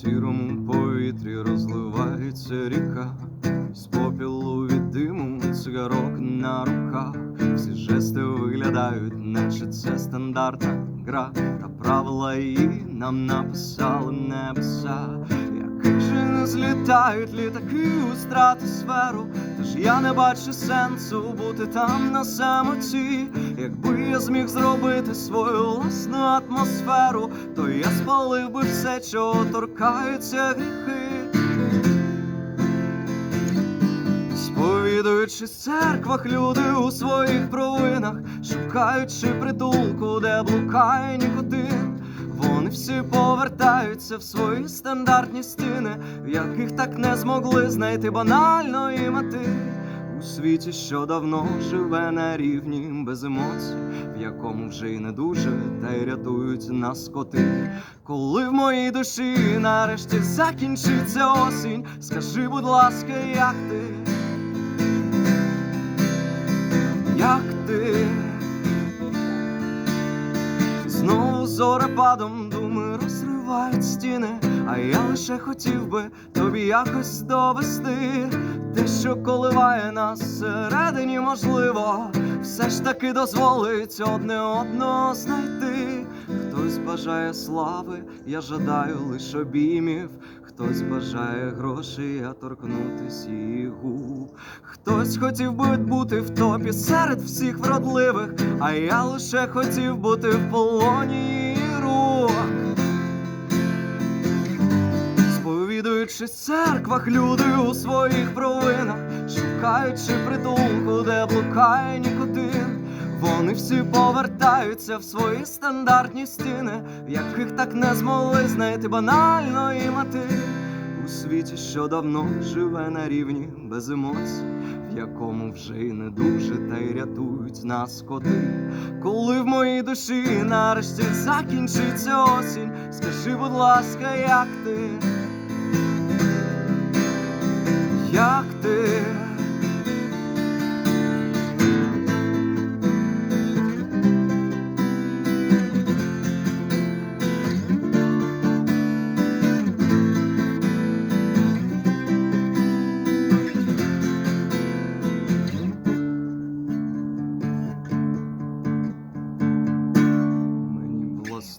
сірому повітрі розливається ріка, з попілу від диму цигарок на руках. Всі жести виглядають, наче це стандартна гра, та правила її нам написали небеса. Злітають літаки у стратосферу, тож я не бачу сенсу бути там на самоті. Якби я зміг зробити свою власну атмосферу, то я спалив би все, чого торкаються гріхи. Сповідуючись в церквах, люди у своїх провинах, шукаючи притулку, де блукає нікотин. Вони всі повертаються в свої стандартні стіни, в яких так не змогли знайти банальної мети. У світі, що давно живе на рівні без емоцій, в якому вже й не дуже, та й рятують нас коти. Коли в моїй душі нарешті закінчиться осінь, скажи, будь ласка, як ти? Як ти? Зорепадом думи розривають стіни, а я лише хотів би тобі якось довести те, що коливає нас всередині, можливо, все ж таки дозволить одне одного знайти. Хтось бажає слави, я жадаю лиш обіймів. Хтось бажає грошей, я торкнутись її губ. Хтось хотів би бути в топі серед всіх вродливих, а я лише хотів бути в полоні рук. Сповідуючись в церквах, люди у своїх провинах, шукаючи притулку, де блукає нікотин. Вони всі повертаються в свої стандартні стіни, в яких так не змогли знайти банальної мети. У світі, що давно живе на рівні без емоцій, в якому вже й не дуже та й рятують нас коти. Коли в моїй душі нарешті закінчиться осінь, скажи, будь ласка, як ти? Як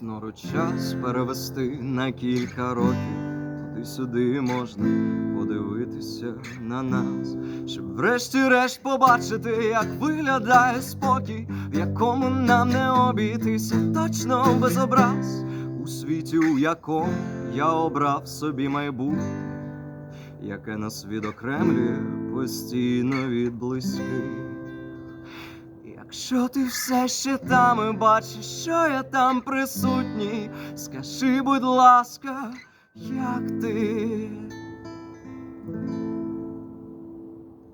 власноруч час перевести на кілька років. Туди-сюди можна подивитися на нас, щоб врешті-решт побачити, як виглядає спокій, в якому нам не обійтися точно без образ, у світі, у якому я обрав собі майбутнє, яке нас відокремлює постійно від близьких. Якщо ти все ще там і бачиш, що я там присутній, скажи, будь ласка, як ти?